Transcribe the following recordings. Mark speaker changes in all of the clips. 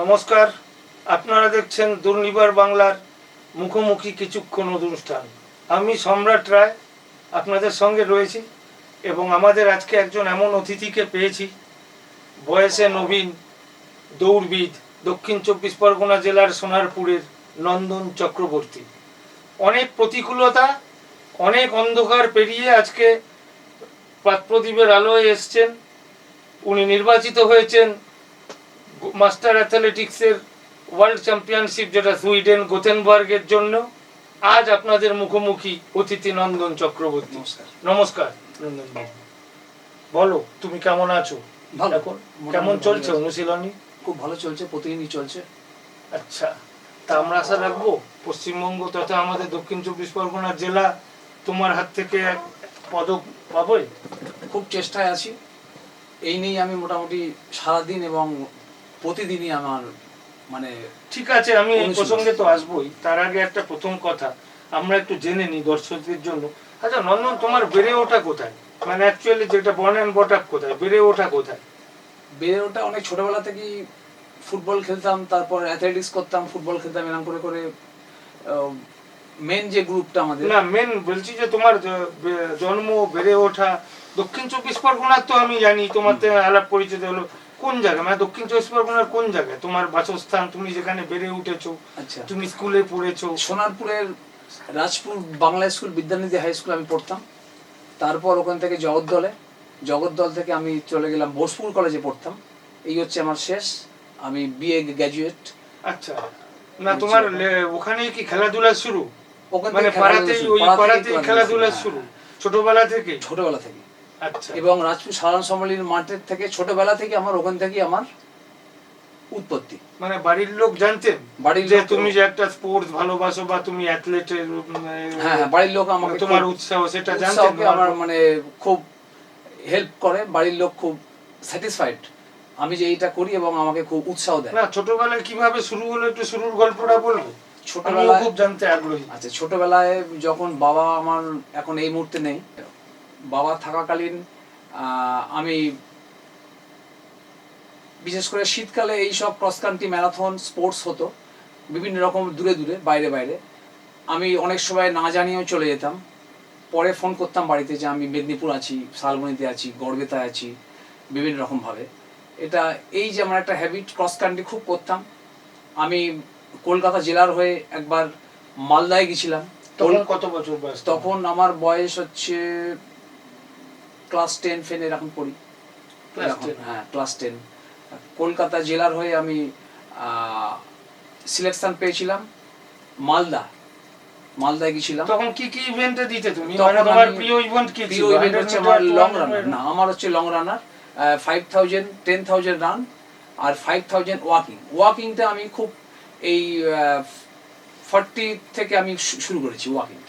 Speaker 1: নমস্কার। আপনারা দেখছেন দুর্নিবার বাংলার মুখোমুখি কিছুক্ষণ অনুষ্ঠান। আমি সম্রাট রায়, আপনাদের সঙ্গে রয়েছি এবং আমাদের আজকে একজন এমন অতিথিকে পেয়েছি, বয়সে নবীন, দৌড়বিদ, দক্ষিণ চব্বিশ পরগনা জেলার সোনারপুরের নন্দন চক্রবর্তী। অনেক প্রতিকূলতা, অনেক অন্ধকার পেরিয়ে আজকে প্রদীপের আলোয় এসছেন। উনি নির্বাচিত হয়েছেন মাস্টার অ্যাথলেটিক্সের ওয়ার্ল্ড চ্যাম্পিয়নশিপ যেটা সুইডেন গোথেনবার্গের জন্য। আজ আপনাদের মুখোমুখি অতিথি নন্দন চক্রবর্তী।
Speaker 2: নমস্কার।
Speaker 1: নন্দন বলো তুমি কেমন আছো? এখন কেমন চলছে অনুশীলনী?
Speaker 2: খুব ভালো চলছে প্রতিদিনই চলছে।
Speaker 1: আচ্ছা তা আমরা আশা রাখব পশ্চিমবঙ্গ তথা আমাদের দক্ষিণ চব্বিশ পরগনা জেলা তোমার হাত থেকে এক পদক পাবোই?
Speaker 2: খুব চেষ্টায় আছি। এই নিয়েই আমি মোটামুটি সারাদিন এবং প্রতিদিনই আমার মানে
Speaker 1: ঠিক আছে আমি এই প্রসঙ্গে তো আসবোই। তার আগে একটা প্রথম কথা আমরা একটু জেনে নিই দর্শকদের জন্য। আচ্ছা নন্দন তোমার বেড়ে ওঠা কোথায়? মানে অ্যাকচুয়ালি যেটা বর্ন অ্যান্ড বট আপ কোথায়? বেড়ে ওঠা কোথায়?
Speaker 2: বেড়ে ওঠা অনেক ছোটবেলা থেকেই ফুটবল খেলতাম তারপর অ্যাথলেটিক্স করতাম ফুটবল খেলতাম এরকম করে করে মেন যে গ্রুপটা আমাদের।
Speaker 1: না মেন বলছি যে তোমার জন্ম বেড়ে ওঠা দক্ষিণ চব্বিশ পরগনার তো আমি জানি তোমার তো আলাপ পরিচিত হলো। কোন জায়গায় মানে দক্ষিণ চব্বিশ পরগনার কোন জায়গায়? তোমার বাসস্থান তুমি যেখানে বেড়ে উঠেছো
Speaker 2: আচ্ছা।
Speaker 1: তুমি স্কুলে পড়েছো।
Speaker 2: সোনারপুরের Rajpur Bangla school Vidyanidhi high school আমি পড়তাম। তারপর ওখান থেকে জগদ্দলে জগদ্দল থেকে আমি চলে গেলাম বোসপুর কলেজে পড়তাম। এই হচ্ছে আমার শেষ। আমি বিএ গ্র্যাজুয়েট
Speaker 1: আচ্ছা। না তোমার লে- ওখানেই কি খেলাধুলা শুরু?
Speaker 2: ওখানে
Speaker 1: মানে পাড়াতেই ওই পাড়াতেই খেলাধুলা শুরু। ছোটবেলা থেকে?
Speaker 2: ছোটবেলা থেকে।
Speaker 1: আচ্ছা
Speaker 2: এবং রাজপুর সাধারণ সম্মেলনীর মাঠের থেকে ছোটবেলা থেকে আমার ওখান থেকেই আমার উৎপত্তি।
Speaker 1: মানে বাড়ির লোক জানতেন
Speaker 2: বাড়ির
Speaker 1: যে তুমি যে একটা স্পোর্টস ভালোবাসো বা তুমি অ্যাথলেটের
Speaker 2: হ্যাঁ হ্যাঁ বাড়ির লোক আমাকে
Speaker 1: তোমার উৎসাহ সেটা জানতেন
Speaker 2: আমার মানে খুব হেল্প করে। বাড়ির লোক খুব স্যাটিসফাইড আমি যে এইটা করি এবং আমাকে খুব উৎসাহ দেয়।
Speaker 1: না ছোটবেলায় কীভাবে শুরু হলো একটু শুরুর গল্পটা বলব
Speaker 2: ছোটবেলায়
Speaker 1: খুব জানতে আগ্রহী।
Speaker 2: আচ্ছা ছোটবেলায় যখন বাবা আমার এখন এই মুহূর্তে নেই বাবা থাকাকালীন আমি বিশেষ করে শীতকালে এই সব ক্রস কান্ট্রি ম্যারাথন স্পোর্টস হতো বিভিন্ন রকম দূরে দূরে বাইরে বাইরে। আমি অনেক সময় না জানিয়েও চলে যেতাম। পরে ফোন করতাম বাড়িতে যে আমি মেদিনীপুর আছি শালবনিতে আছি গড়বেতায় আছি বিভিন্ন রকমভাবে এটা এই যে আমার একটা হ্যাবিট ক্রস কান্ট্রি খুব করতাম। আমি কলকাতা জেলার হয়ে একবার মালদায় গেছিলাম।
Speaker 1: তখন কত বছর বয়স?
Speaker 2: তখন আমার বয়স হচ্ছে ক্লাস টেন ফেন এরকম পড়ি
Speaker 1: Class
Speaker 2: এরকম,
Speaker 1: 10
Speaker 2: হ্যাঁ ক্লাস টেন কলকাতা জেলার হয়ে আমি সিলেকশন পেয়েছিলাম। মালদা। মালদায় গেছিলাম
Speaker 1: তখন কি কি ইভেন্টে দিতে তুমি?
Speaker 2: তখন
Speaker 1: মানে তোমার
Speaker 2: আমি-
Speaker 1: প্রিয় ইভেন্ট কি ছিল?
Speaker 2: প্রিয় ইভেন্ট হচ্ছে আমার লং রানার না আমার হচ্ছে long runner five thousand ten thousand run আর ফাইভ থাউজেন্ড ওয়াকিং ওয়াকিংটা আমি খুব এই ফর্টি থেকে আমি শুরু করেছি ওয়াকিংটা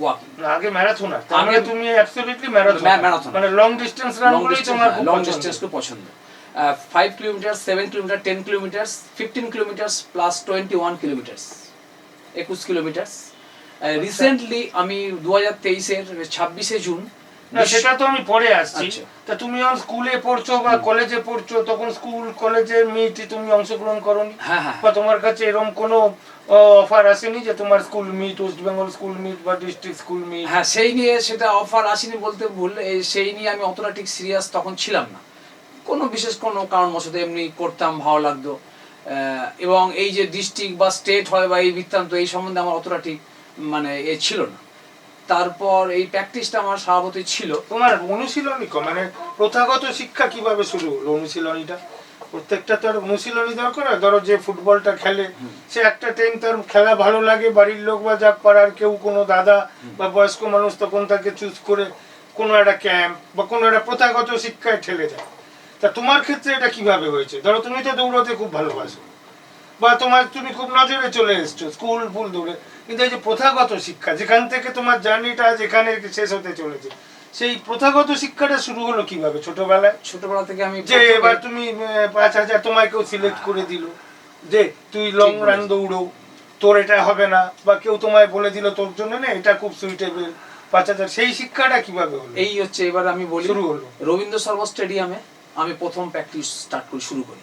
Speaker 2: ওয়াকিং
Speaker 1: আগে ম্যারাথনার
Speaker 2: আগে-
Speaker 1: আগে তুমি অ্যাবসলিউটলি ম্যারাথন।
Speaker 2: ম্যা-
Speaker 1: মানে লং ডিসটেন্স রান
Speaker 2: লং
Speaker 1: গুলোই
Speaker 2: ডিস্টেন্স
Speaker 1: তোমার
Speaker 2: লং
Speaker 1: পছন্দ।
Speaker 2: খুব পছন্দ। Five kilometre kilometre kilometre fifteen kilometre plus twenty one kilometre একুশ কিলোমিটার রিসেন্টলি আমি দু হাজার তেইশের ছাব্বিশে জুন
Speaker 1: না সেটা তো আমি পরে আসছি।
Speaker 2: আচ্ছা।
Speaker 1: তা তুমি যখন স্কুলে পড়ছো বা কলেজে পড়ছো তখন স্কুল কলেজের মিটে তুমি অংশগ্রহণ করনি?
Speaker 2: হ্যাঁ হ্যাঁ।
Speaker 1: বা তোমার কাছে এরকম কোনো অফার আসেনি যে তোমার school meet West Bengal school meet বা ডিস্ট্রিক্ট স্কুল মিট
Speaker 2: হ্যাঁ সেই নিয়ে সেটা অফার আসেনি বলতে ভুল এই সেই নিয়ে আমি অতটা ঠিক সিরিয়াস তখন ছিলাম না। কোনো বিশেষ কোনো কারণবশত এমনি করতাম ভালো লাগতো। আহ, এবং এই যে ডিস্ট্রিক্ট বা স্টেট হয় বা এই বৃত্তান্ত এই সম্বন্ধে আমার অতটা ঠিক মানে এ ছিল না। তারপর এই প্র্যাকটিসটা আমার স্বভাবতই ছিল।
Speaker 1: তোমার অনুশীলনী মানে প্রথাগত শিক্ষা কীভাবে শুরু হলো অনুশীলনীটা? প্রত্যেকটা তার অনুশীলনী দরকার। ধরো যে ফুটবলটা খেলে, সে একটা টাইম তার খেলা ভালো লাগে, বাড়ির লোক বা যাক পাড়ার কেউ, কোনো দাদা বা বয়স্ক মানুষ তখন তাকে চুজ করে কোনো একটা ক্যাম্প বা কোনো একটা প্রথাগত শিক্ষায় ঠেলে দেয়। তা তোমার ক্ষেত্রে এটা কীভাবে হয়েছে? ধরো তুমি তো দৌড়তে খুব ভালোবাসো। বা তোমার তুমি খুব নজরে চলে এসছো স্কুল ফুল দৌড়ে কিন্তু এই যে প্রথাগত শিক্ষা যেখান থেকে তোমার জার্নিটা যেখানে শেষ হতে চলেছে সেই প্রথাগত শিক্ষাটা শুরু হলো কীভাবে ছোটবেলায়?
Speaker 2: ছোটবেলা থেকে আমি
Speaker 1: যে এবার তুমি পাঁচ হাজার তোমায় কেউ সিলেক্ট করে দিল যে তুই লং রান দৌড়ো তোর এটা হবে না বা কেউ তোমায় বলে দিল তোর জন্য না এটা খুব সুইটেবল পাঁচ হাজার সেই শিক্ষাটা কীভাবে হলো?
Speaker 2: এই হচ্ছে এবার আমি বলি
Speaker 1: শুরু হলো।
Speaker 2: রবীন্দ্র সরোবর স্টেডিয়ামে আমি প্রথম প্র্যাকটিস স্টার্ট করি শুরু করি।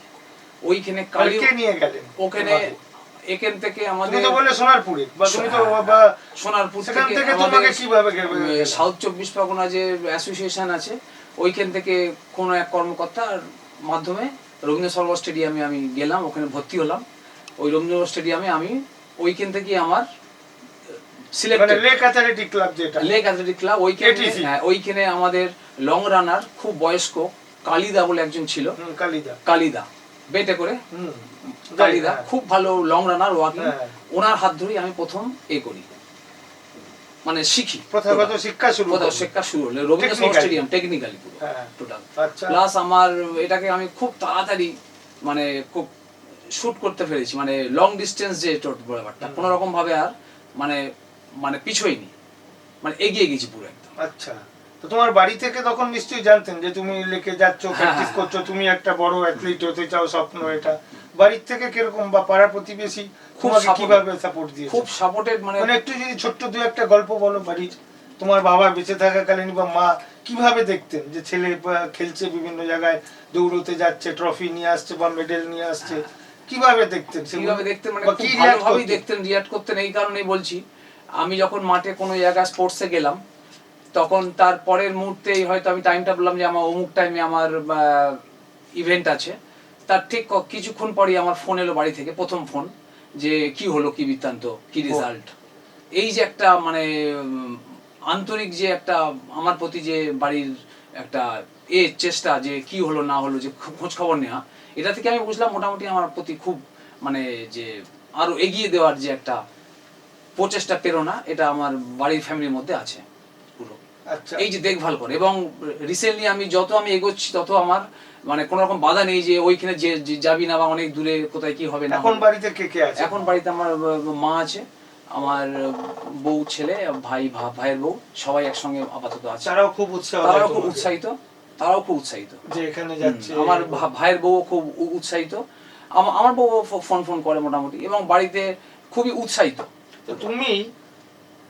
Speaker 2: ওইখানে কালী
Speaker 1: নিয়ে গেলেন?
Speaker 2: ওখানে এখান থেকে আমাদের
Speaker 1: তো বললে সোনারপুরে বা তুমি তো
Speaker 2: হ্যাঁ,
Speaker 1: বা
Speaker 2: সোনারপুর থেকে
Speaker 1: থেকে তোমাকে কীভাবে
Speaker 2: সাউথ চব্বিশ পরগনা যে অ্যাসোসিয়েশন আছে ওইখান থেকে কোনো এক কর্মকর্তার মাধ্যমে রবীন্দ্র সরোবর স্টেডিয়ামে আমি গেলাম ওখানে ভর্তি হলাম। ওই রবীন্দ্র স্টেডিয়ামে আমি ওইখান থেকে আমার
Speaker 1: মানে লেক অ্যাথলেটিক ক্লাব যেটা।
Speaker 2: লেক অ্যাথলেটিক ক্লাব ওইখানে হ্যাঁ, ওইখানে আমাদের লং রানার খুব বয়স্ক কালিদা বলে একজন ছিল।
Speaker 1: কালিদা।
Speaker 2: কালিদা। বেটে করে। কালিদা
Speaker 1: হ্যাঁ।
Speaker 2: খুব ভালো লং রানার ওয়াকিং। ওনার হাত ধরেই আমি প্রথম এ করি। মানে শিখি।
Speaker 1: প্রথাগত শিক্ষা শুরু করো।
Speaker 2: শিক্ষা শুরু হলো। রবীন্দ্র স্টেডিয়াম টেকনিক্যালি পুরো
Speaker 1: হ্যাঁ।
Speaker 2: টোটাল।
Speaker 1: আচ্ছা।
Speaker 2: প্লাস আমার এটাকে আমি খুব তাড়াতাড়ি মানে খুব শুট করতে পেরেছি। মানে লং ডিস্টেন্স যে টোট ব্যাপারটা। কোনো রকম ভাবে আর মানে মানে পিছোইনি। মানে এগিয়ে গেছি পুরো একদম।
Speaker 1: আচ্ছা। তো তোমার বাড়ি থেকে তখন নিশ্চয়ই জানতেন যে তুমি লেকে যাচ্ছ
Speaker 2: হ্যাঁ,
Speaker 1: প্র্যাকটিস
Speaker 2: হ্যাঁ,
Speaker 1: করছ তুমি একটা বড় অ্যাথলিট হতে চাও স্বপ্ন এটা। বাড়ির থেকে কীরকম বা পাড়া প্রতিবেশী
Speaker 2: খুব
Speaker 1: কীভাবে সাপোর্ট দিয়েছে?
Speaker 2: খুব সাপোর্টেড মানে
Speaker 1: মানে একটু যদি ছোট্ট দু একটা গল্প বলো বাড়ির। তোমার বাবা বেঁচে থাকাকালীন বা মা কীভাবে দেখতেন যে ছেলে খেলছে বিভিন্ন জায়গায় দৌড়তে যাচ্ছে ট্রফি নিয়ে আসছে বা মেডেল নিয়ে আসছে? কীভাবে দেখতেন?
Speaker 2: কীভাবে দেখতেন? মানে
Speaker 1: কি
Speaker 2: ভালোভাবেই দেখতেন রিয়াক্ট করতেন এই কারণেই বলছি। আমি যখন মাঠে কোনো জায়গায় স্পোর্টসে গেলাম তখন তার পরের মুহূর্তেই হয়তো আমি টাইমটা বললাম যে আমার অমুক টাইমে আমার ইভেন্ট আছে। তার ঠিক কিছুক্ষণ পরেই আমার ফোন এলো বাড়ি থেকে প্রথম ফোন যে কি হলো কি বৃত্তান্ত কি রেজাল্ট এই যে একটা মানে আন্তরিক যে একটা আমার প্রতি যে বাড়ির একটা এ চেষ্টা যে কি হলো না হলো যে খোঁজ খবর নেওয়া এটা থেকে আমি বুঝলাম মোটামুটি আমার প্রতি খুব মানে যে আরও এগিয়ে দেওয়ার যে একটা প্রচেষ্টা প্রেরণা এটা আমার বাড়ির ফ্যামিলির মধ্যে আছে। এই যে দেখভাল করে। এবং রিসেন্টলি আমি যত আমি এগোচ্ছি তত আমার মানে কোনো রকম বাধা নেই যে ওইখানে যে যাবি না বা অনেক দূরে কোথায় কি হবে না
Speaker 1: এখন বাড়িতে কে কে আছে?
Speaker 2: এখন বাড়িতে আমার মা আছে আমার বউ ছেলে ভাই ভাইয়ের বউ সবাই একসঙ্গে আপাতত আছে।
Speaker 1: তারাও খুব উৎসাহ
Speaker 2: তারাও খুব উৎসাহিত তারাও খুব উৎসাহিত।
Speaker 1: যে এখানে যাচ্ছে।
Speaker 2: আমার ভাইয়ের বউ খুব উৎসাহিত। আমার বউ ফোন ফোন করে মোটামুটি। এবং বাড়িতে খুবই উৎসাহিত।
Speaker 1: তো তুমি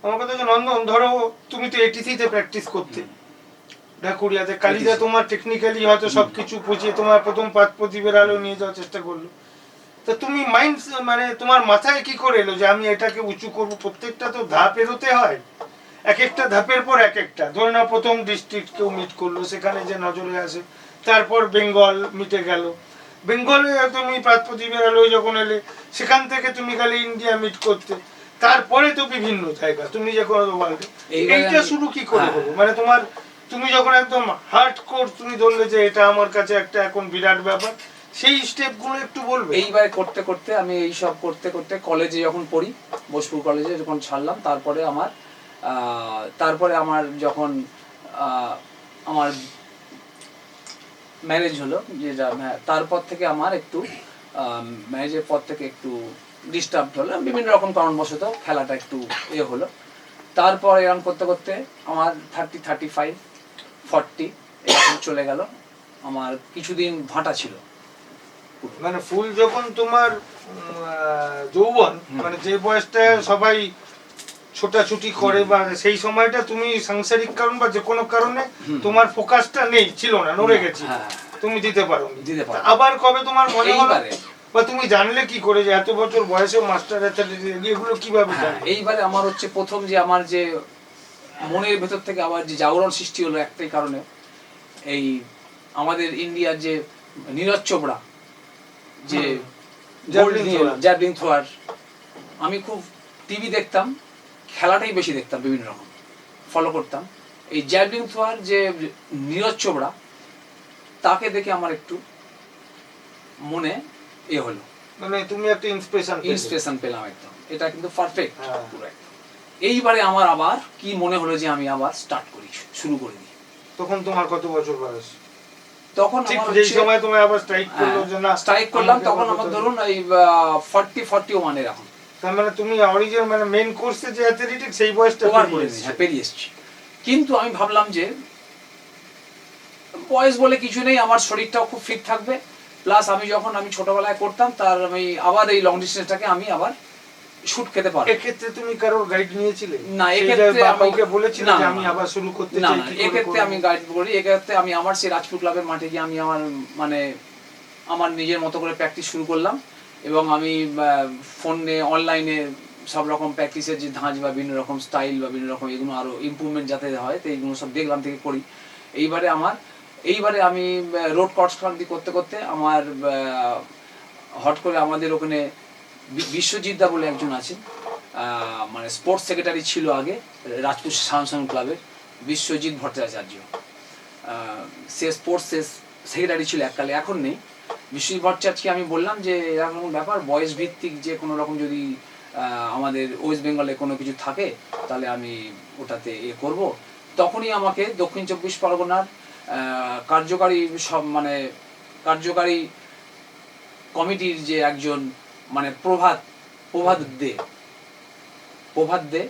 Speaker 1: আমার কথা নন্দন ধরো তুমি তো এটিসিতে প্র্যাকটিস করতে। ঢাকুরিয়াতে কালিদা তোমার টেকনিক্যালি হয়তো সবকিছু বুঝিয়ে তোমার প্রথম প্রদীপের আলো নিয়ে যাওয়ার চেষ্টা করল। তো তুমি মাইন্ড মানে তোমার মাথায় কি করে এলো যে আমি এটাকে উঁচু করব? প্রত্যেকটা তো ধাপ এরোতে হয়। এক একটা ধাপের পর এক একটা। ধরে নাও প্রথম ডিস্ট্রিক্ট কেউ মিট করল সেখানে যে নজরে আসে তারপর বেঙ্গল মিটে গেল। বেঙ্গলে তুমি প্রাত প্রদীপের আলো যখন এলে সেখান থেকে তুমি খালি ইন্ডিয়া মিট করতে। তারপরে তো বিভিন্ন জায়গা তুমি যে কোনো এইটা শুরু কি করে
Speaker 2: হ্যাঁ।
Speaker 1: হলো? মানে তোমার তুমি যখন একদম হার্ড কোর তুমি ধরলে যে এটা আমার কাছে একটা এখন বিরাট ব্যাপার সেই স্টেপগুলো একটু বলবে?
Speaker 2: এইবারে করতে করতে আমি এই সব করতে করতে কলেজে যখন পড়ি বোসপুর কলেজে যখন ছাড়লাম তারপরে আমার তারপরে আমার যখন আহ, আমার ম্যারেজ হলো যেটা তারপর থেকে আমার একটু ম্যারেজের পর থেকে একটু ডিস্টার্ব হলো। বিভিন্ন রকম কারণবশত খেলাটা একটু এ হলো। তারপর এরকম করতে করতে আমার থার্টি থার্টি ফাইভ ফর্টি এরকম চলে গেল। আমার কিছুদিন ভাটা ছিল।
Speaker 1: মানে ফুল যখন তোমার যৌবন মানে যে বয়সটা সবাই ছোটাছুটি করে বা সেই সময়টা তুমি সাংসারিক কারণ বা যে কোনো কারণে তোমার ফোকাসটা নেই ছিল না নড়ে গেছে।
Speaker 2: হ্যাঁ
Speaker 1: তুমি দিতে পারো
Speaker 2: দিতে পারো।
Speaker 1: আবার কবে তোমার মনে হলো? বা তুমি জানলে কি করে যে এত বছর বয়সে মাস্টার এগুলো কীভাবে
Speaker 2: হ্যাঁ, এইবারে আমার হচ্ছে প্রথম যে আমার যে মনের ভেতর থেকে আবার যে জাগরণ সৃষ্টি হলো একটাই কারণে এই আমাদের ইন্ডিয়ার যে নীরজ চোপড়া যে
Speaker 1: হুম। Javelin thrower।
Speaker 2: জ্যাভলিং থ্রোয়ার আমি খুব টিভি দেখতাম খেলাটাই বেশি দেখতাম বিভিন্ন রকম ফলো করতাম এই জ্যাভলিং থ্রোয়ার যে নীরজ চোপড়া তাকে দেখে আমার একটু মনে এ হলো।
Speaker 1: মানে তুমি একটা ইন্সপিরেশন
Speaker 2: ইন্সপিরেশন পেলাম একদম। এটা কিন্তু পারফেক্ট
Speaker 1: হ্যাঁ।
Speaker 2: পুরো। একদম এইবারে আমার আবার কি মনে হলো যে আমি আবার স্টার্ট করি শুরু করে দিই
Speaker 1: তখন তোমার কত বছর বয়স?
Speaker 2: তখন আমার
Speaker 1: সময় তুমি আবার স্ট্রাইক করল যে না
Speaker 2: স্ট্রাইক করলাম তখন আমার ধরুন এই ফর্টি ফর্টি ওয়ান এরকম
Speaker 1: তার মানে তুমি অরিজিন মানে মেন কোর্সে যে অ্যাথলেটিক সেই বয়সটা পেরিয়ে
Speaker 2: করে। হ্যাঁ পেরিয়ে এসেছি। কিন্তু আমি ভাবলাম যে বয়স বলে কিছু নেই আমার শরীরটাও খুব ফিট থাকবে। প্লাস আমি যখন আমি ছোটবেলায় করতাম তার আমি আবার এই লং ডিস্টেন্সটাকে আমি আবার শুট খেতে পারব
Speaker 1: এক্ষেত্রে তুমি কারোর গাইড নিয়েছিলে?
Speaker 2: না, এক্ষেত্রে
Speaker 1: যে
Speaker 2: আমি-
Speaker 1: বলেছিলে
Speaker 2: না,
Speaker 1: যে আমি আবার শুরু করতে
Speaker 2: না
Speaker 1: চাই
Speaker 2: না এক্ষেত্রে আমি গাইড করি। এক্ষেত্রে আমি আমার সেই রাজপুর ক্লাবের মাঠে গিয়ে আমি আমার মানে আমার নিজের মতো করে প্র্যাকটিস শুরু করলাম। এবং আমি ফোনে অনলাইনে সব রকম প্র্যাকটিসের যে ধাঁচ বা বিভিন্ন রকম স্টাইল বা বিভিন্ন রকম এগুলো আরও ইমপ্রুভমেন্ট যাতে হয় তো এইগুলো সব দেখলাম থেকে করি। এইবারে আমার এইবারে আমি রোড ক্রস কান্ট্রি করতে করতে আমার হট করে আমাদের ওখানে বি- বিশ্বজিৎ দা বলে একজন আছেন। মানে স্পোর্টস সেক্রেটারি ছিল আগে রাজপুর সামসাং ক্লাবের বিশ্বজিৎ ভট্টাচার্য। সে স্পোর্টস সেক্রেটারি ছিল এককালে, এখন নেই। বিশ্বজিৎ ভট্টাচার্যকে আমি বললাম যে, এরকম ব্যাপার, বয়স ভিত্তিক যে কোনো রকম যদি আমাদের ওয়েস্ট বেঙ্গলে কোনো কিছু থাকে, তাহলে আমি ওটাতে এ করব। তখনই আমাকে দক্ষিণ চব্বিশ পরগনার কার্যকারী সব মানে কার্যকারী কমিটির যে একজন মানে প্রভাত প্রভাত দে প্রভাত দে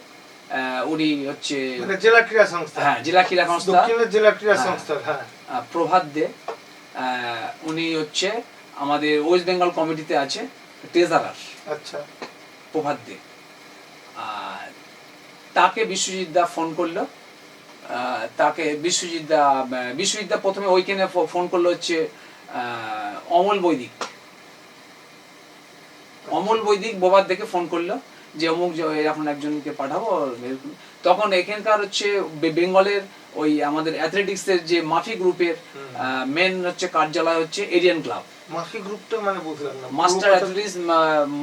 Speaker 2: উনি হচ্ছে
Speaker 1: মানে জেলা ক্রীড়া সংস্থা।
Speaker 2: হ্যাঁ জেলা ক্রীড়া সংস্থা।
Speaker 1: জেলা ক্রীড়া
Speaker 2: হ্যাঁ।
Speaker 1: সংস্থা হ্যাঁ।
Speaker 2: প্রভাত দে উনি হচ্ছে আমাদের ওয়েস্ট বেঙ্গল কমিটিতে আছে ট্রেজারার।
Speaker 1: আচ্ছা।
Speaker 2: প্রভাত দে। আর তাকে বিশ্বজিৎ দা ফোন করল। তাকে বিশ্বজিৎ দা বিশ্বজিৎ দা প্রথমে ওইখানে ফোন করল হচ্ছে অমল বৈদিক। অমল বৈদিক বোবার দেখে ফোন করল যে অমুক এরকম একজনকে পাঠাবো তখন এখানকার হচ্ছে বেঙ্গলের ওই আমাদের অ্যাথলেটিক্সের যে মাফি গ্রুপের মেন হচ্ছে কার্যালয় হচ্ছে এরিয়ান ক্লাব
Speaker 1: মাফি গ্রুপটা মানে বুঝলাম না
Speaker 2: master athletics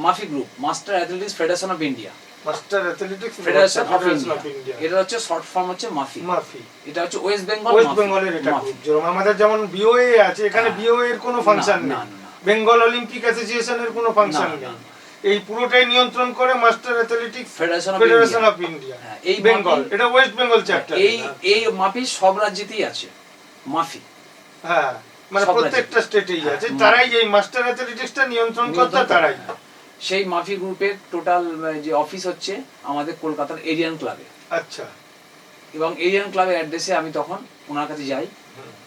Speaker 2: MAFI group master athletics federation of India
Speaker 1: master athletics
Speaker 2: federation of India এটা হচ্ছে শর্ট ফর্ম হচ্ছে মাফি
Speaker 1: মাফি
Speaker 2: এটা হচ্ছে ওয়েস্ট বেঙ্গল
Speaker 1: ওয়েস্ট বেঙ্গলের এটা। যেরকম আমাদের যেমন বিওএ আছে এখানে
Speaker 2: হ্যাঁ।
Speaker 1: বিওএ এর কোনো ফাংশন নেই। বেঙ্গল অলিম্পিক অ্যাসোসিয়েশনের কোনো ফাংশন নেই। এই পুরোটাই নিয়ন্ত্রণ করে master athletics
Speaker 2: federation of India হ্যাঁ, এই
Speaker 1: বেঙ্গল এটা ওয়েস্ট বেঙ্গল চ্যাপ্টার
Speaker 2: এই এই মাফি সব রাজ্যেতেই আছে। মাফি
Speaker 1: হ্যাঁ মানে প্রত্যেকটা স্টেটেই
Speaker 2: হ্যাঁ,
Speaker 1: আছে।
Speaker 2: মা-
Speaker 1: তারাই এই মাস্টার অ্যাথলেটিক্সটা নিয়ন্ত্রণ কর্তা তারাই।
Speaker 2: সেই মাফি গ্রুপের টোটাল যে অফিস হচ্ছে আমাদের কলকাতার এরিয়ান ক্লাবে
Speaker 1: আচ্ছা।
Speaker 2: এবং এরিয়ান ক্লাবের অ্যাড্রেসে আমি তখন ওনার কাছে যাই।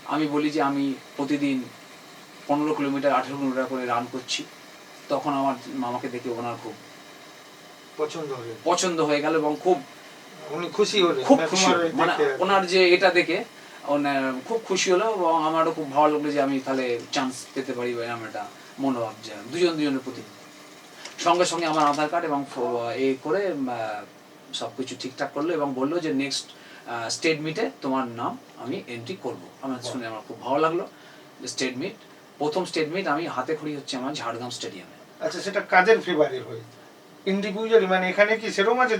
Speaker 2: আমি বলি যে আমি প্রতিদিন পনেরো কিলোমিটার আঠেরো কিলোমিটার করে রান করছি। তখন আমার আমাকে দেখে ওনার খুব
Speaker 1: পছন্দ হয়ে
Speaker 2: পছন্দ হয়ে গেল এবং খুব
Speaker 1: উনি খুশি হলেন
Speaker 2: খুব খুশি মানে? ওনার যে এটা দেখে ওনার খুব খুশি হলো এবং আমারও খুব ভালো লাগল যে আমি তাহলে চান্স পেতে পারি বা একটা মনোভাব যে দুজন দুজনের প্রতি। সঙ্গে সঙ্গে আমার আধার কার্ড এবং এ করে সব কিছু ঠিকঠাক করল এবং বলল যে নেক্সট স্টেট মিটে তোমার নাম আমি এন্ট্রি করব। আমার শুনে আমার খুব ভালো লাগল স্টেট মিট প্রথম স্টেট মিট আমি হাতে খড়ি হচ্ছে আমার ঝাড়গ্রাম স্টেডিয়ামে
Speaker 1: আচ্ছা সেটা কাদের ফেভারে হয়? ইন্ডিভিজুয়ালি মানে এখানে কি সেরকম আছে?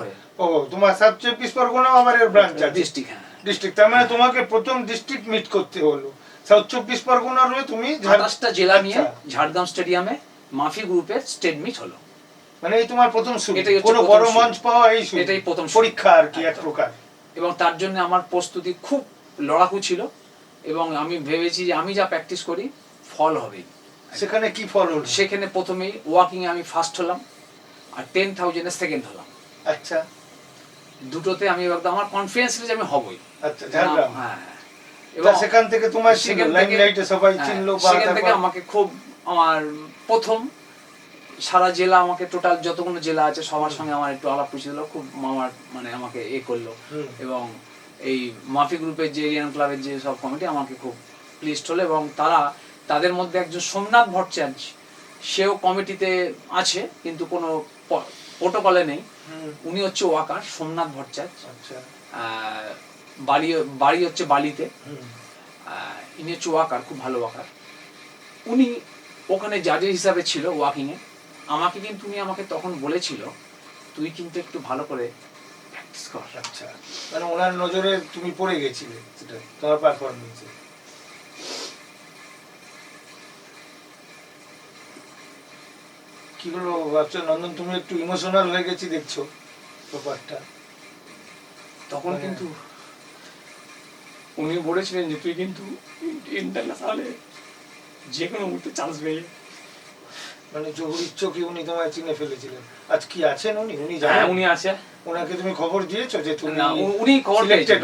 Speaker 2: হয়ে।
Speaker 1: ও তোমার সাউথ চব্বিশ পরগনাও আমার এর ব্রাঞ্চ আছে।
Speaker 2: ডিস্ট্রিক্ট হ্যাঁ।
Speaker 1: ডিস্ট্রিক্ট তার মানে তোমাকে প্রথম ডিস্ট্রিক্ট মিট করতে হলো। সাউথ চব্বিশ পরগনা রয়ে তুমি ঝাড়-
Speaker 2: আঠাশটা জেলা নিয়ে
Speaker 1: আচ্ছা।
Speaker 2: ঝাড়গ্রাম স্টেডিয়ামে মাফি গ্রুপের স্টেট মিট হলো।
Speaker 1: মানে এই তোমার প্রথম শুরু।
Speaker 2: এটাই
Speaker 1: কোনো বড় মঞ্চ পাওয়া এই শুরু।
Speaker 2: এটাই প্রথম
Speaker 1: পরীক্ষা আর কি এক প্রকার।
Speaker 2: এবং তার জন্য আমার প্রস্তুতি খুব লড়াকু ছিল এবং আমি ভেবেছি যে আমি যা প্র্যাকটিস করি ফল হবে
Speaker 1: সেখানে কি ফল হলো?
Speaker 2: সেখানে প্রথমেই ওয়াকিং আমি ফার্স্ট হলাম আর টেন থাউজেন্ডে সেকেন্ড হলাম।
Speaker 1: আচ্ছা।
Speaker 2: দুটোতে আমি একদম আমার কনফিডেন্স ছিল যে আমি হবই।
Speaker 1: আচ্ছা
Speaker 2: হ্যাঁ।
Speaker 1: তা সেখান থেকে তোমার
Speaker 2: সেখান হ্যাঁ,
Speaker 1: চিনলো বা
Speaker 2: সেখান থেকে আমাকে খুব আমার প্রথম সারা জেলা আমাকে টোটাল যতগুলো জেলা আছে সবার সঙ্গে আমার একটু আলাপ পরিচিত হলো খুব আমার মানে আমাকে এ করল। এবং এই মাফি গ্রুপের যে এরিয়ান ক্লাবের যে সব কমিটি আমাকে খুব প্লিস্ট হলো এবং তারা তাদের মধ্যে একজন সোমনাথ ভট্টাচার্য সেও কমিটিতে আছে কিন্তু কোনো প্রোটোকলে নেই। উনি হচ্ছে ওয়াকার সোমনাথ ভট্টাচার্য।
Speaker 1: আচ্ছা।
Speaker 2: বাড়ি বাড়ি হচ্ছে বালিতে। ইনি হচ্ছে ওয়াকার খুব ভালো ওয়াকার। উনি ওখানে জাজের হিসাবে ছিল ওয়াকিংয়ে আমাকে কিন্তু উনি আমাকে তখন বলেছিল তুই কিন্তু একটু ভালো করে প্র্যাকটিস কর।
Speaker 1: আচ্ছা। মানে ওনার নজরে তুমি পড়ে গেছিলে সেটা তোমার পারফরমেন্সে কি হলো ভাবছ? নন্দন তুমি একটু ইমোশনাল হয়ে গেছি দেখছ ব্যাপারটা।
Speaker 2: তখন
Speaker 1: মানে-
Speaker 2: কিন্তু উনি বলেছিলেন যে তুই কিন্তু ইন্টারন্যাশনালে যে কোনো মুহূর্তে চান্স পেয়ে
Speaker 1: মানে জহুরির চোখে উনি তোমায় চিনে ফেলেছিলেন। আজ কি আছেন উনি? উনি
Speaker 2: হ্যাঁ
Speaker 1: জানেন।
Speaker 2: উনি আছে।
Speaker 1: ওনাকে তুমি খবর দিয়েছ যে তুমি
Speaker 2: না উনি খবর পেয়েছেন।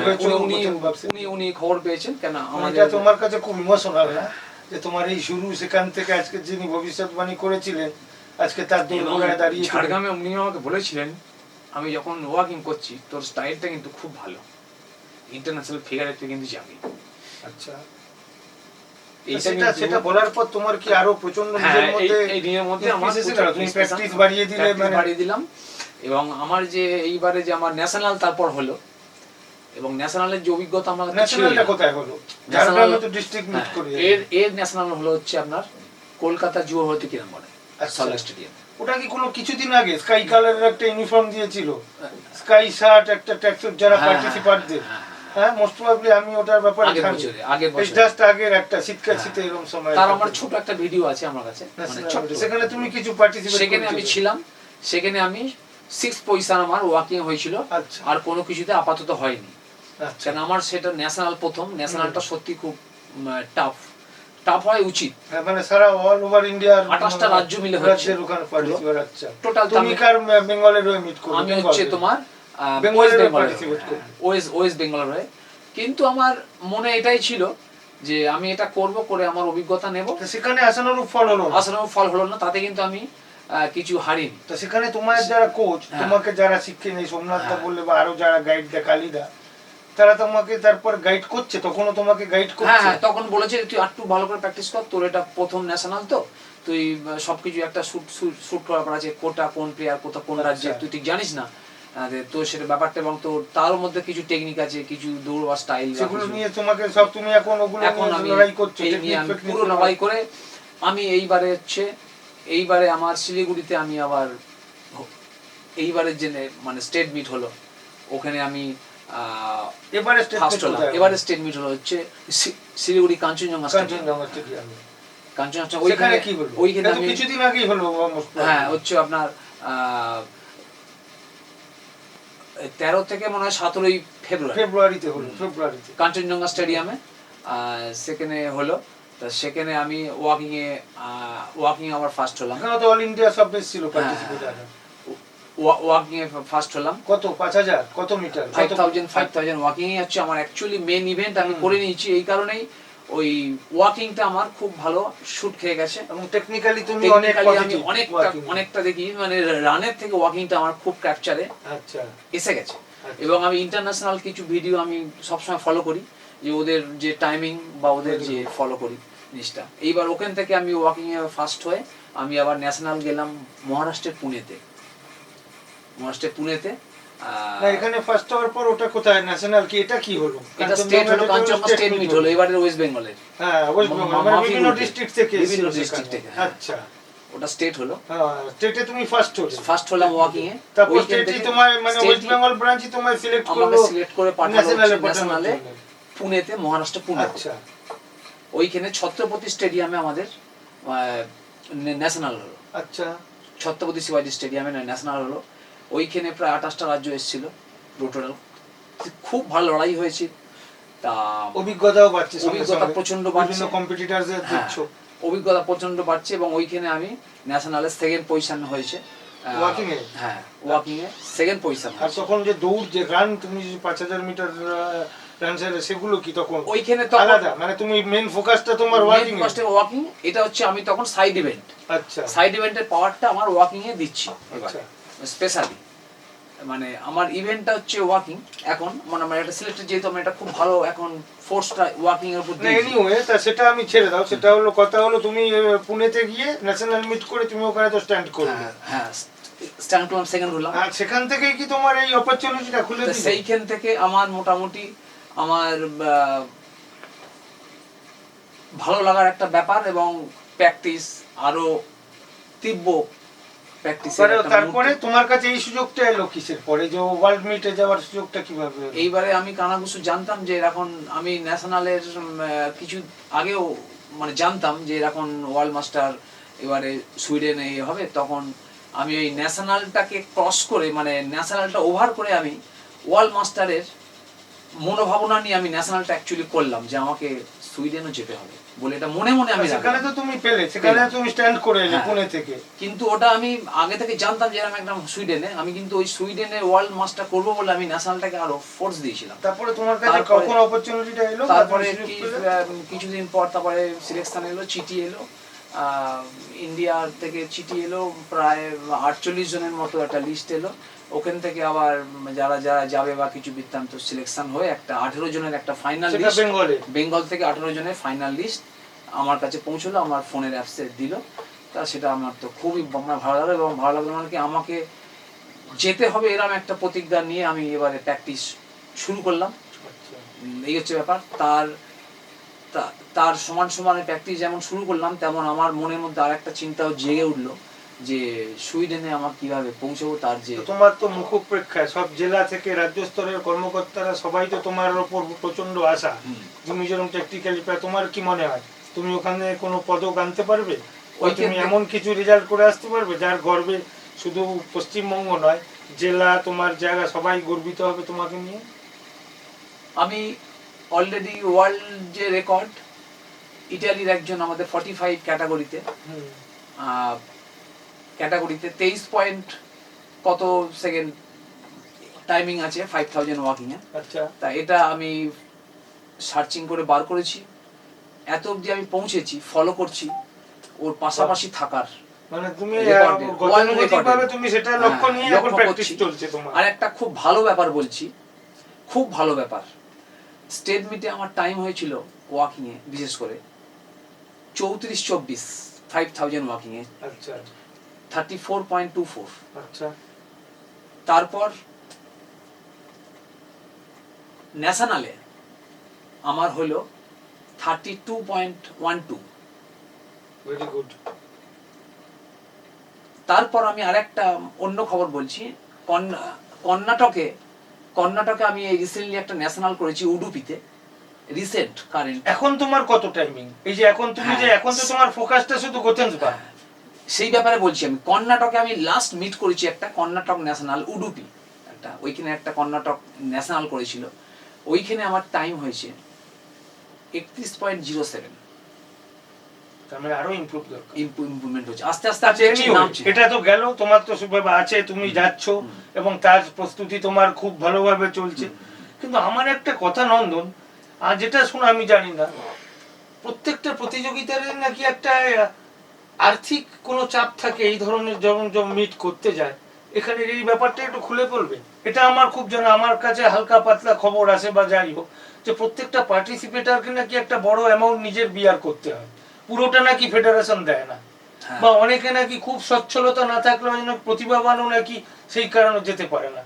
Speaker 2: উনি উনি খবর পেয়েছেন কেন
Speaker 1: মানে
Speaker 2: আমাদের
Speaker 1: এটা তোমার কাছে খুব ইমোশনাল না যে তোমার এই শুরু সেখান থেকে আজকে যিনি ভবিষ্যৎবাণী করেছিলেন আজকে তার দুর্গোড়ায় দাঁড়িয়ে
Speaker 2: ঝাড়গ্রামে উনি আমাকে বলেছিলেন আমি যখন ওয়াকিং করছি তোর স্টাইলটা কিন্তু খুব ভালো। ইন্টারন্যাশনাল ফিগারে তুই কিন্তু যাবি
Speaker 1: আচ্ছা। সেটা সেটা বলার পর তোমার কি আরও প্রচণ্ড
Speaker 2: হ্যাঁ
Speaker 1: নিজের মধ্যে
Speaker 2: এই দিনের মধ্যে আমার
Speaker 1: increase এসে
Speaker 2: প্রচুর
Speaker 1: গেল? তুমি
Speaker 2: increase
Speaker 1: প্র্যাকটিস বাড়িয়ে দিলে মানে
Speaker 2: বাড়িয়ে দিলাম। এবং আমার যে এইবারে যে আমার ন্যাশনাল তারপর হলো এবং ন্যাশনালের যে অভিজ্ঞতা আমার
Speaker 1: ন্যাশনালটা কোথায় হলো? ঝাড়গ্রামে তো ডিস্ট্রিক্ট মিট
Speaker 2: হ্যাঁ,
Speaker 1: করে
Speaker 2: এর এর ন্যাশনাল হলো হচ্ছে আপনার কলকাতা ক্রীড়াঙ্গনে
Speaker 1: আচ্ছা।
Speaker 2: সল্ট স্টেডিয়াম
Speaker 1: ওটা কি কোনো কিছুদিন আগে স্কাই কালারের একটা ইউনিফর্ম দিয়েছিল? স্কাই শার্ট একটা ট্র্যাকসুট যারা
Speaker 2: হ্যাঁ,
Speaker 1: পার্টিসিপান্টদের হ্যাঁ মোস্ট প্রবাবলি আমি ওটার ব্যাপারে
Speaker 2: আগের বছরে, আগের বছরে।
Speaker 1: জাস্ট আগের একটা শীতকাল
Speaker 2: হ্যাঁ।
Speaker 1: শীতে এরকম সময়
Speaker 2: তার আমার ছোট একটা ভিডিও আছে আমার কাছে মানে
Speaker 1: সেখানে তুমি কিছু পার্টিসিপেট
Speaker 2: সেখানে আমি ছিলাম সেখানে আমি সিক্স পজিশন আমার ওয়াকিং হয়েছিল
Speaker 1: আচ্ছা।
Speaker 2: আর কোনো কিছুতে আপাতত হয়নি।
Speaker 1: আচ্ছা।
Speaker 2: কারণ আমার সেটা ন্যাশনাল প্রথম ন্যাশনালটা সত্যি খুব টাফ টাফ হয় উচিত।
Speaker 1: হ্যাঁ, মানে সারা অল ওভার ইন্ডিয়ার
Speaker 2: 28টা রাজ্য মিলে
Speaker 1: হয়েছে। পার্টিসিপেট আচ্ছা। তুমি কার বেঙ্গলের মিট করবে
Speaker 2: আমি হচ্ছে তোমার ওয়েস্ট ওয়েস্ট বেঙ্গলের হয়ে কিন্তু আমার মনে এটাই ছিল যে আমি এটা করব করে আমার অভিজ্ঞতা নেব
Speaker 1: সেখানে আসানোর ফল হলো।
Speaker 2: আসলে ফল হলো না তাতে কিন্তু আমি কিছু হারিনি
Speaker 1: তো সেখানে তোমার যারা কোচ
Speaker 2: হ্যাঁ।
Speaker 1: তোমাকে যারা শিক্ষে নেই সোমনাথ
Speaker 2: হ্যাঁ।
Speaker 1: বললে বা আরও যারা গাইড দেয় কালিদা তারা তোমাকে তারপর গাইড করছে তখনও তোমাকে গাইড
Speaker 2: হ্যাঁ
Speaker 1: করছে
Speaker 2: হ্যাঁ তখন বলেছে তুই একটু ভালো করে প্র্যাকটিস কর তোর এটা প্রথম ন্যাশনাল তো তুই সবকিছু একটা শুট শুট করার পর আছে কোটা কোন প্লেয়ার কোথা কোন রাজ্যে
Speaker 1: আচ্ছা।
Speaker 2: তুই ঠিক জানিস না তোর সেটা ব্যাপারটা এবং তোর তার মধ্যে কিছু টেকনিক আছে কিছু দৌড় বা স্টাইল
Speaker 1: সেগুলো নিয়ে তোমাকে সব তুমি এখন ওগুলো
Speaker 2: এখন আমি
Speaker 1: লড়াই করছ
Speaker 2: আমি পুরো লড়াই করে আমি এইবারে হচ্ছে এইবারে আমার শিলিগুড়িতে আমি আবার যে মানে স্টেট মিট হলো ওখানে আমি
Speaker 1: এবারে
Speaker 2: ফার্স্ট হলাম। এবারে স্টেট মিট হলো হচ্ছে শিলিগুড়ি কাঞ্চনজঙ্ঘা
Speaker 1: কাঞ্চনজঙ্ঘা স্টেডিয়ামে
Speaker 2: কাঞ্চনজঙ্ঘা ওইখানে
Speaker 1: কি হলো
Speaker 2: ওইখানে আমি
Speaker 1: কিছুদিন আগেই হলো
Speaker 2: হ্যাঁ হচ্ছে আপনার আহ, তেরো থেকে মনে হয় সতেরোই ফেব্রুয়ারি।
Speaker 1: ফেব্রুয়ারিতে হলো ফেব্রুয়ারিতে।
Speaker 2: কাঞ্চনজঙ্ঘা স্টেডিয়ামে সেখানে হলো। তা সেখানে আমি ওয়াকিং এ ওয়াকিং আমার ফার্স্ট হলাম।
Speaker 1: এখানে তো অল ইন্ডিয়া সব বেশ ছিল
Speaker 2: হ্যাঁ, ওয়াকিং এ ফার্স্ট হলাম।
Speaker 1: কত? পাঁচ হাজার? কত মিটার
Speaker 2: ফাইভ
Speaker 1: কত-
Speaker 2: থাউজেন্ড ফাইভ থাউজেন্ড ওয়াকিং হচ্ছে আমার অ্যাকচুয়ালি মেন ইভেন্ট আমি করে নিয়েছি। এই কারণেই ওই ওয়াকিংটা আমার খুব ভালো শুট খেয়ে গেছে।
Speaker 1: এবং টেকনিক্যালি তুমি অনেক
Speaker 2: অনেকটা অনেকটা দেখি মানে রানের থেকে ওয়াকিংটা আমার খুব ক্যাপচারে
Speaker 1: আচ্ছা।
Speaker 2: এসে গেছে।
Speaker 1: আচ্ছা।
Speaker 2: এবং আমি ইন্টারন্যাশনাল কিছু ভিডিও আমি সবসময় ফলো করি যে ওদের যে টাইমিং বা ওদের যে ফলো করি জিনিসটা। এইবার ওখান থেকে আমি ওয়াকিং এ ফার্স্ট হয়ে আমি আবার ন্যাশনাল গেলাম মহারাষ্ট্রের পুনেতে। মহারাষ্ট্রের পুনেতে
Speaker 1: না এখানে ফার্স্ট হওয়ার পর ওটা কোথায়? ন্যাশনাল কি? এটা কি হলো?
Speaker 2: এটা স্টেট হলো কাঞ্চনজঙ্ঘা স্টেট মিট হলো। এবারে ওয়েস্ট বেঙ্গলের
Speaker 1: হ্যাঁ ওয়েস্ট বেঙ্গল মানে বিভিন্ন। ডিস্ট্রিক্ট থেকে
Speaker 2: বিভিন্ন
Speaker 1: সেখানে।
Speaker 2: থেকে, হ্যাঁ।
Speaker 1: আচ্ছা।
Speaker 2: ওটা স্টেট হলো।
Speaker 1: হ্যাঁ স্টেটে তুমি ফার্স্ট হলে।
Speaker 2: ফার্স্ট হলাম ওয়াকিং এ
Speaker 1: তারপর স্টেটই তোমার মানে ওয়েস্ট বেঙ্গল ব্রাঞ্চই তোমার সিলেক্ট করল আমাকে
Speaker 2: সিলেক্ট করে পাঠালো
Speaker 1: ন্যাশনালে
Speaker 2: পুনেতে মহারাষ্ট্র পুনে।
Speaker 1: আচ্ছা।
Speaker 2: ওইখানে ছত্রপতি স্টেডিয়ামে আমাদের ন্যাশনাল হলো।
Speaker 1: আচ্ছা।
Speaker 2: ছত্রপতি শিবাজি স্টেডিয়ামে ন্যাশনাল হলো। ওইখানে প্রায় আঠাশটা রাজ্য এসেছিল টোটাল খুব ভালো লড়াই হয়েছে। তা
Speaker 1: অভিজ্ঞতাও বাড়ছে
Speaker 2: অভিজ্ঞতা
Speaker 1: সঙ্গে।
Speaker 2: প্রচণ্ড বাড়ছে। হ্যাঁ,
Speaker 1: দেখছ।
Speaker 2: অভিজ্ঞতা প্রচণ্ড বাড়ছে এবং ওইখানে আমি ন্যাশনালের সেকেন্ড পজিশন হয়েছে।
Speaker 1: Walking এ?
Speaker 2: হ্যাঁ ওয়াকিং এ সেকেন্ড পজিশন
Speaker 1: আর তখন যে দৌড় যে রান তুমি যে পাঁচ হাজার মিটার রান সেগুলো কি তখন?
Speaker 2: ওইখানে তখন
Speaker 1: আলাদা? মানে তুমি ফোকাসটা তোমার
Speaker 2: ওয়াকিং এটা হচ্ছে আমি তখন সাইড ইভেন্ট
Speaker 1: আচ্ছা।
Speaker 2: সাইড ইভেন্টের পাওয়ারটা আমার ওয়াকিং এ দিচ্ছি।
Speaker 1: আচ্ছা।
Speaker 2: স্পেশালি মানে আমার ইভেন্টটা হচ্ছে ওয়াকিং এখন মানে আমার একটা সিলেক্টেড যেহেতু আমি এটা খুব ভালো এখন ফোর্সটা ওয়াকিং এর উপর
Speaker 1: এনিওয়ে তা সেটা আমি ছেড়ে দাও। সেটা হলো কথা হলো তুমি পুনেতে গিয়ে ন্যাশনাল মিট করে তুমি ওখানে তো স্ট্যান্ড করবে।
Speaker 2: হ্যাঁ স্ট্যান্ড করলাম সেকেন্ড হলাম
Speaker 1: আর সেখান থেকেই কি তোমার এই অপরচুনিটিটা খুলে দিল
Speaker 2: সেইখান থেকে আমার মোটামুটি আমার ভালো লাগার একটা ব্যাপার এবং প্র্যাকটিস আরও তীব্র
Speaker 1: তারপরে তোমার কাছে এই সুযোগটা এলো কিসের? পরে যে ওয়ার্ল্ড মিটে যাওয়ার সুযোগটা কীভাবে
Speaker 2: এইবারে আমি কানাঘুষু জানতাম যে এখন আমি ন্যাশনালের কিছু আগেও মানে জানতাম যে এখন ওয়ার্ল্ড মাস্টার এবারে সুইডেনে হবে তখন আমি ওই ন্যাশনালটাকে ক্রস করে মানে ন্যাশনালটা ওভার করে আমি ওয়ার্ল্ড মাস্টারের মনোভাবনা নিয়ে আমি ন্যাশনালটা অ্যাকচুয়ালি করলাম যে আমাকে সুইডেনও যেতে হবে বলে এটা মনে মনে আমি
Speaker 1: সেখানে তো তুমি পেলে সেখানে তুমি স্ট্যান্ড করে এলে
Speaker 2: হ্যাঁ।
Speaker 1: পুনে থেকে।
Speaker 2: কিন্তু ওটা আমি আগে থেকে জানতাম যে আমি একদম সুইডেনে আমি কিন্তু ওই সুইডেনে ওয়ার্ল্ড মাস্টার করব বলে আমি ন্যাশনালটাকে আরও ফোর্স দিয়েছিলাম।
Speaker 1: তারপরে তোমার কাছে কখন অপরচুনিটিটা এলো?
Speaker 2: তারপরে কিছুদিন পর তারপরে সিলেকশন এলো চিঠি এলো। ইন্ডিয়ার থেকে চিঠি এলো প্রায় আটচল্লিশ জনের মতো একটা লিস্ট এলো। ওখান থেকে আবার যারা যারা যাবে বা কিছু বৃত্তান্ত সিলেকশন হয়ে একটা আঠেরো জনের একটা ফাইনাল লিস্ট
Speaker 1: বেঙ্গল
Speaker 2: থেকে আঠেরো জনের ফাইনাল লিস্ট আমার কাছে পৌঁছলো আমার ফোনের অ্যাপসে দিল। তা সেটা আমার তো খুবই আমার ভালো লাগল এবং ভালো লাগল মানে কি আমাকে যেতে হবে এরকম একটা প্রতিজ্ঞা নিয়ে আমি এবারে প্র্যাকটিস শুরু করলাম। এই হচ্ছে ব্যাপার। তার তার সমান সমানে প্র্যাকটিস যেমন শুরু করলাম তেমন আমার মনের মধ্যে আর একটা চিন্তাও জেগে উঠল। যে সুইডেনে আমার কীভাবে পৌঁছবো তার যে
Speaker 1: তোমার তো মুখপ্রেক্ষায় সব জেলা থেকে রাজ্য স্তরের কর্মকর্তারা সবাই তো তোমার ওপর প্রচণ্ড আশা। তুমি যেরকম টেকনিক্যালি তোমার কি মনে হয়? তুমি ওখানে কোনো পদক আনতে পারবে?
Speaker 2: ওই
Speaker 1: তুমি এমন কিছু রেজাল্ট করে আসতে পারবে যার গর্বে শুধু পশ্চিমবঙ্গ নয় জেলা তোমার জায়গা সবাই গর্বিত হবে তোমাকে নিয়ে?
Speaker 2: আমি অলরেডি ওয়ার্ল্ড যে রেকর্ড ইটালির একজন আমাদের ফর্টি ফাইভ ক্যাটাগরিতে ক্যাটাগরিতে তেইশ পয়েন্ট কত সেকেন্ড টাইমিং আছে? ফাইভ থাউজেন্ড ওয়াকিংয়ে
Speaker 1: আচ্ছা।
Speaker 2: তা এটা আমি সার্চিং করে বার করেছি। এত অবধি আমি পৌঁছেছি ফলো করছি ওর পাশাপাশি থাকার
Speaker 1: মানে তুমি। তুমি সেটা লক্ষ্য
Speaker 2: হ্যাঁ,
Speaker 1: নিয়ে এখন প্র্যাকটিস চলছে তোমার।
Speaker 2: আর একটা খুব ভালো ব্যাপার বলছি খুব ভালো ব্যাপার। স্টেট মিটে আমার টাইম হয়েছিল ওয়াকিংয়ে বিশেষ করে। চৌত্রিশ চব্বিশ ফাইভ থাউজেন্ড ওয়াকিংয়ে
Speaker 1: আচ্ছা।
Speaker 2: Thirty four point two four
Speaker 1: আচ্ছা।
Speaker 2: তারপর ন্যাশনালে আমার হলো thirty two point one two
Speaker 1: very good
Speaker 2: তারপর আমি আরেকটা অন্য খবর বলছি। কর্ণাটকে কর্ণাটকে আমি রিসেন্টলি একটা ন্যাশনাল করেছি উডুপিতে। রিসেন্ট কারেন্ট
Speaker 1: এখন তোমার কত টাইমিং এই যে এখন তুমি যে
Speaker 2: হ্যাঁ।
Speaker 1: এখন তো তোমার ফোকাসটা শুধু গোতেন্স বা
Speaker 2: সেই ব্যাপারে বলছি আমি। কর্ণাটকে আমি লাস্ট মিট করেছি একটা কর্ণাটক ন্যাশনাল উডুপি। একটা ওইখানে একটা কর্ণাটক ন্যাশনাল করেছিল। ওইখানে আমার টাইম হয়েছে একত্রিশ পয়েন্ট জিরো সেভেন
Speaker 1: আরও ইমপ্রুভ দরকার।
Speaker 2: ইম্প্রুভমেন্ট হচ্ছে আস্তে আস্তে আস্তে
Speaker 1: anyway,
Speaker 2: নামছে।
Speaker 1: এটা তো গেল তোমার তো আছে তুমি যাচ্ছ এবং তার প্রস্তুতি তোমার খুব ভালোভাবে চলছে। কিন্তু আমার একটা কথা নন্দন আর যেটা শুনে আমি জানি না প্রত্যেকটা প্রতিযোগিতার নাকি একটা আর্থিক কোনো চাপ থাকে এই ধরনের যখন যখন মিট করতে যায় এখানে এই ব্যাপারটা একটু খুলে বলবে। এটা আমার খুব জানা আমার কাছে হালকা পাতলা খবর আসে বা যাই হোক যে প্রত্যেকটা পার্টিসিপেটারকে নাকি একটা বড় অ্যামাউন্ট নিজের বিয়ার করতে হয়। পুরোটা নাকি ফেডারেশন দেয় না।
Speaker 2: হ্যাঁ।
Speaker 1: বা অনেকে নাকি খুব সচ্ছলতা না থাকলে যেন প্রতিভাবানও নাকি সেই কারণে যেতে পারে না।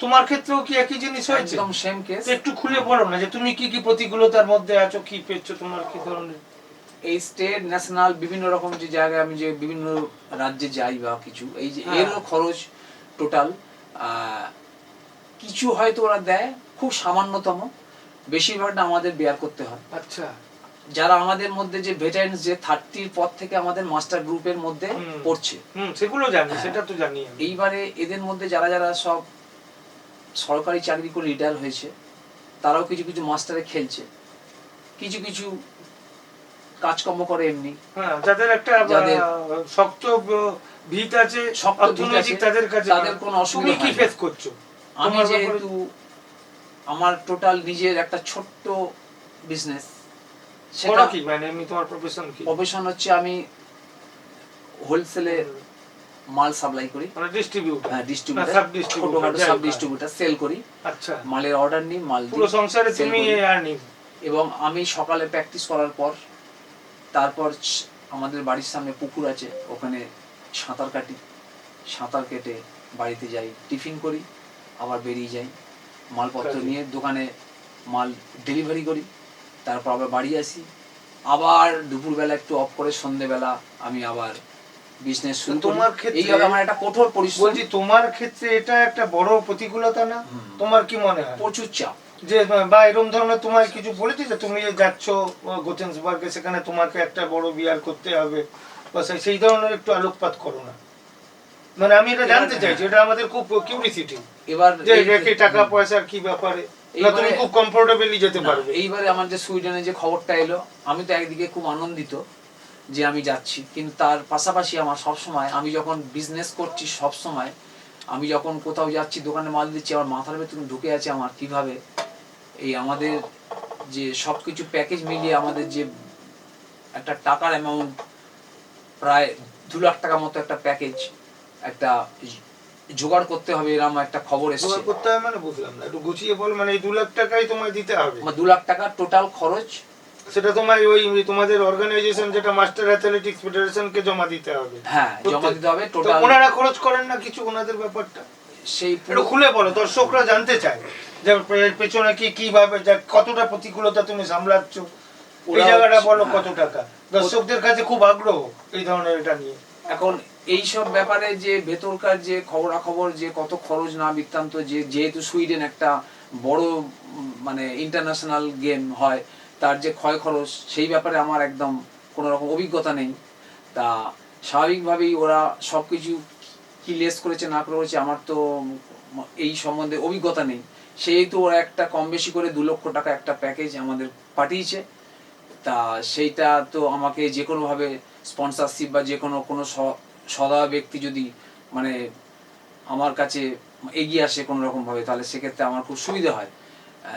Speaker 1: তোমার ক্ষেত্রেও কি একই জিনিস হয়েছে?
Speaker 2: একদম সেম কেস
Speaker 1: একটু খুলে বলো না যে তুমি কি কি প্রতিকূলতার মধ্যে আছো কি পেয়েছ তোমার কি ধরনের
Speaker 2: এই স্টেট ন্যাশনাল বিভিন্ন রকম যে জায়গায় আমি যে বিভিন্ন রাজ্যে যাই বা কিছু এই যে
Speaker 1: হ্যাঁ।
Speaker 2: এরও খরচ টোটাল কিছু হয়তো ওরা দেয় খুব সামান্যতম। বেশিরভাগটা আমাদের বেয়ার করতে হয়।
Speaker 1: আচ্ছা।
Speaker 2: যারা আমাদের মধ্যে যে ভেটারেন্স যে থার্টির পর থেকে আমাদের মাস্টার গ্রুপের মধ্যে পড়ছে।
Speaker 1: সেগুলো জানি
Speaker 2: হ্যাঁ।
Speaker 1: সেটা তো জানি
Speaker 2: এইবারে এদের মধ্যে যারা যারা সব সরকারি চাকরি করে রিটায়ার হয়েছে তারাও কিছু কিছু মাস্টারে খেলছে। কিছু কিছু কাজকর্ম করে এমনি।
Speaker 1: হ্যাঁ যাদের একটা শক্ত ভিত আছে
Speaker 2: শক্ত ভিত
Speaker 1: অর্থনৈতিক
Speaker 2: আছে,
Speaker 1: তাদের কাছে
Speaker 2: তাদের কোনো অসুবিধা
Speaker 1: কি ফেস করছ?
Speaker 2: আমি যেহেতু আমার টোটাল নিজের একটা ছোট্ট বিজনেস সেটা
Speaker 1: কি? মানে এমনি তোমার প্রফেশন কি?
Speaker 2: প্রফেশন হচ্ছে আমি হোলসেলে মাল সাপ্লাই করি।
Speaker 1: মানে ডিস্ট্রিবিউটর
Speaker 2: হ্যাঁ ডিস্ট্রিবিউটার সাব
Speaker 1: হোক।
Speaker 2: ডিস্ট্রিবিউটার সেল করি।
Speaker 1: আচ্ছা।
Speaker 2: মালের অর্ডার নিই মাল
Speaker 1: পুরো সংসারে তুমি। আর্নিং
Speaker 2: এবং আমি সকালে প্র্যাকটিস করার পর তারপর আমাদের বাড়ির সামনে পুকুর আছে ওখানে সাঁতার কাটি সাঁতার কেটে বাড়িতে যাই টিফিন করি আবার বেরিয়ে যাই মালপত্র নিয়ে দোকানে মাল ডেলিভারি করি তারপর আবার বাড়ি আসি। আবার দুপুরবেলা একটু অফ করে সন্ধেবেলা আমি আবার বিজনেস শুরু
Speaker 1: তোমার ক্ষেত্রে-
Speaker 2: আমার একটা কঠোর পরিশ্রম।
Speaker 1: বলছি তোমার ক্ষেত্রে এটা একটা বড় প্রতিকূলতা না? তোমার কি মনে হয়?
Speaker 2: প্রচুর চাপ।
Speaker 1: যে বা এরকম ধরনের তোমার কিছু বলেছি যে তুমি যাচ্ছ গোতেন্সবার্গে সেখানে তোমাকে একটা বড় বিয়ার করতে হবে বা সেই- ধরনের একটু আলোকপাত করো না। মানে আমি এটা জানতে চাইছি এটা আমাদের খুব কিউরিসিটি
Speaker 2: এবার
Speaker 1: যে রেখে টাকা পয়সার কি ব্যাপারে? না তুমি খুব কমফোর্টেবলি যেতে পারবে।
Speaker 2: এইবারে আমার যে সুইডেনে যে খবরটা এলো আমি তো একদিকে খুব আনন্দিত যে আমি যাচ্ছি কিন্তু তার পাশাপাশি আমার সব সময় আমি যখন বিজনেস করছি সব সময় আমি যখন কোথাও যাচ্ছি দোকানে মাল দিচ্ছি আমার মাথার ভেতরে ঢুকে আছে আমার কীভাবে এই আমাদের যে সব কিছু প্যাকেজ মিলিয়ে আমাদের যে একটা টাকার অ্যামাউন্ট প্রায় দু লাখ টাকা মতো একটা প্যাকেজ একটা জোগাড় করতে হবে এরকম একটা খবর এসছে।
Speaker 1: করতে হবে মানে বুঝলাম না একটু গুছিয়ে বল মানে এই দু লাখ টাকাই তোমায় দিতে হবে।
Speaker 2: দু লাখ টাকা টোটাল খরচ।
Speaker 1: সেটা তোমার ওই তোমাদের অর্গানাইজেশন যেটা মাস্টার অ্যাথলেটিক্স ফেডারেশনকে জমা দিতে হবে।
Speaker 2: হ্যাঁ জমা দিতে হবে টোটাল
Speaker 1: ওনারা খরচ করেন না কিছু ওনাদের ব্যাপারটা?
Speaker 2: সেই
Speaker 1: একটু
Speaker 2: পুরো
Speaker 1: খুলে বলো দর্শকরা জানতে চায়। যে পেছনে কি কীভাবে কতটা প্রতিকূলতা তুমি সামলাচ্ছ? এই জায়গাটা বলো। কত টাকা? দর্শকদের কাছে খুব আগ্রহ এই ধরনের এটা নিয়ে।
Speaker 2: এখন এই সব ব্যাপারে যে ভেতরকার যে খবরাখবর যে কত খরচ না বৃত্তান্ত যে যেহেতু সুইডেন একটা বড় মানে ইন্টারন্যাশনাল গেম হয় তার যে ক্ষয় খরচ সেই ব্যাপারে আমার একদম কোনো রকম অভিজ্ঞতা নেই। তা স্বাভাবিকভাবেই ওরা সব কিছু কি লেস করেছে না করেছে আমার তো এই সম্বন্ধে অভিজ্ঞতা নেই। সেহেতু ওরা একটা কম বেশি করে দু লক্ষ টাকা একটা প্যাকেজ আমাদের পাঠিয়েছে। তা সেইটা তো আমাকে যে কোনোভাবে স্পন্সরশিপ বা যে কোনো কোনো সদা ব্যক্তি যদি মানে আমার কাছে এগিয়ে আসে কোনো রকম ভাবে তাহলে সেক্ষেত্রে আমার খুব সুবিধা হয়।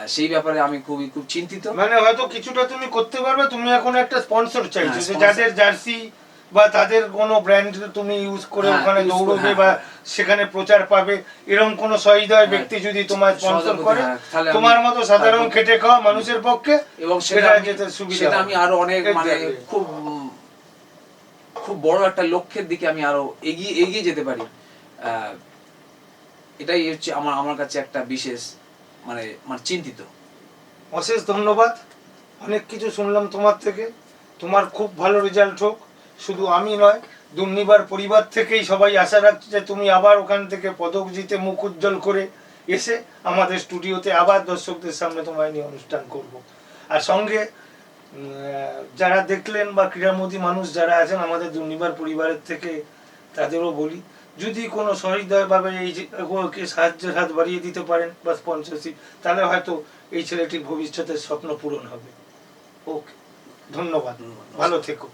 Speaker 2: সেই ব্যাপারে আমি খুবই খুব চিন্তিত।
Speaker 1: মানে হয়তো কিছুটা তুমি করতে পারবে তুমি এখন একটা স্পন্সর চাইছো
Speaker 2: হ্যাঁ,
Speaker 1: যাদের জার্সি বা তাদের কোনো ব্র্যান্ড তুমি ইউজ করে
Speaker 2: হ্যাঁ,
Speaker 1: ওখানে দৌড়বে
Speaker 2: হ্যাঁ,
Speaker 1: বা। সেখানে প্রচার পাবে এরকম কোন সহৃদয়
Speaker 2: হ্যাঁ,
Speaker 1: ব্যক্তি যদি তোমার স্পন্সর করে তোমার মতো সাধারণ খেটে খাওয়া মানুষের পক্ষে
Speaker 2: এবং সেটা
Speaker 1: সেটা যেতে সুবিধা
Speaker 2: আমি আরও অনেক মানে খুব খুব বড় একটা লক্ষ্যের দিকে আমি আরও এগিয়ে এগিয়ে যেতে পারি। এটাই হচ্ছে আমার আমার কাছে একটা বিশেষ মানে মানে চিন্তিত।
Speaker 1: অশেষ ধন্যবাদ। অনেক কিছু শুনলাম তোমার থেকে। তোমার খুব ভালো রেজাল্ট হোক। শুধু আমি নয় দুর্নিবার পরিবার থেকেই সবাই আশা রাখছে যে তুমি আবার ওখান থেকে পদক জিতে মুখ উজ্জ্বল করে এসে আমাদের স্টুডিওতে আবার দর্শকদের সামনে তোমায় নিয়ে অনুষ্ঠান করব। আর সঙ্গে যারা দেখলেন বা ক্রীড়ামোদী মানুষ যারা আছেন আমাদের দুর্নিবার পরিবারের থেকে তাদেরও বলি যদি কোনো সহৃদয়ভাবে এই ওকে সাহায্যের হাত বাড়িয়ে দিতে পারেন বা স্পন্সরশিপ তাহলে হয়তো এই ছেলেটির ভবিষ্যতের স্বপ্ন পূরণ হবে। ওকে
Speaker 2: ধন্যবাদ।
Speaker 1: ভালো থেকো।